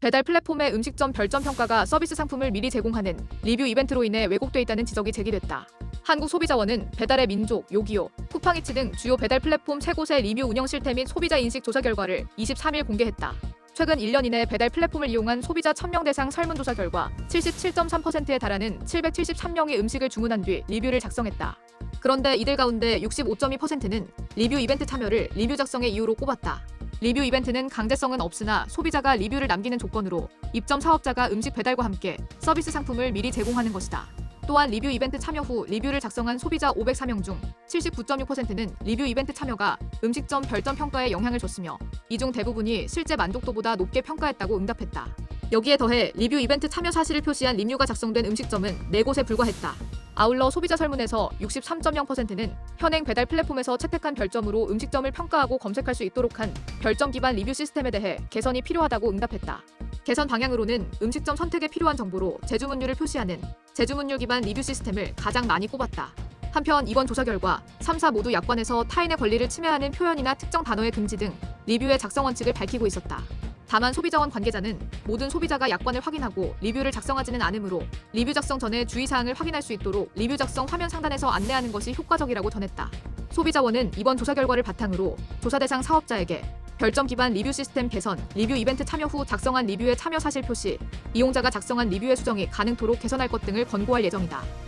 배달 플랫폼의 음식점 별점 평가가 서비스 상품을 미리 제공하는 리뷰 이벤트로 인해 왜곡돼 있다는 지적이 제기됐다. 한국소비자원은 배달의 민족, 요기요, 쿠팡이츠 등 주요 배달 플랫폼 세 곳의 리뷰 운영 실태 및 소비자 인식 조사 결과를 23일 공개했다. 최근 1년 이내 배달 플랫폼을 이용한 소비자 1000명 대상 설문조사 결과 77.3%에 달하는 773명이 음식을 주문한 뒤 리뷰를 작성했다. 그런데 이들 가운데 65.2%는 리뷰 이벤트 참여를 리뷰 작성의 이유로 꼽았다. 리뷰 이벤트는 강제성은 없으나 소비자가 리뷰를 남기는 조건으로 입점 사업자가 음식 배달과 함께 서비스 상품을 미리 제공하는 것이다. 또한 리뷰 이벤트 참여 후 리뷰를 작성한 소비자 504명 중 79.6%는 리뷰 이벤트 참여가 음식점 별점 평가에 영향을 줬으며 이 중 대부분이 실제 만족도보다 높게 평가했다고 응답했다. 여기에 더해 리뷰 이벤트 참여 사실을 표시한 리뷰가 작성된 음식점은 4곳에 불과했다. 아울러 소비자 설문에서 63.0%는 현행 배달 플랫폼에서 채택한 별점으로 음식점을 평가하고 검색할 수 있도록 한 별점 기반 리뷰 시스템에 대해 개선이 필요하다고 응답했다. 개선 방향으로는 음식점 선택에 필요한 정보로 재주문율을 표시하는 재주문율 기반 리뷰 시스템을 가장 많이 꼽았다. 한편 이번 조사 결과 3사 모두 약관에서 타인의 권리를 침해하는 표현이나 특정 단어의 금지 등 리뷰의 작성 원칙을 밝히고 있었다. 다만 소비자원 관계자는 모든 소비자가 약관을 확인하고 리뷰를 작성하지는 않으므로 리뷰 작성 전에 주의사항을 확인할 수 있도록 리뷰 작성 화면 상단에서 안내하는 것이 효과적이라고 전했다. 소비자원은 이번 조사 결과를 바탕으로 조사 대상 사업자에게 별점 기반 리뷰 시스템 개선, 리뷰 이벤트 참여 후 작성한 리뷰의 참여 사실 표시, 이용자가 작성한 리뷰의 수정이 가능토록 개선할 것 등을 권고할 예정이다.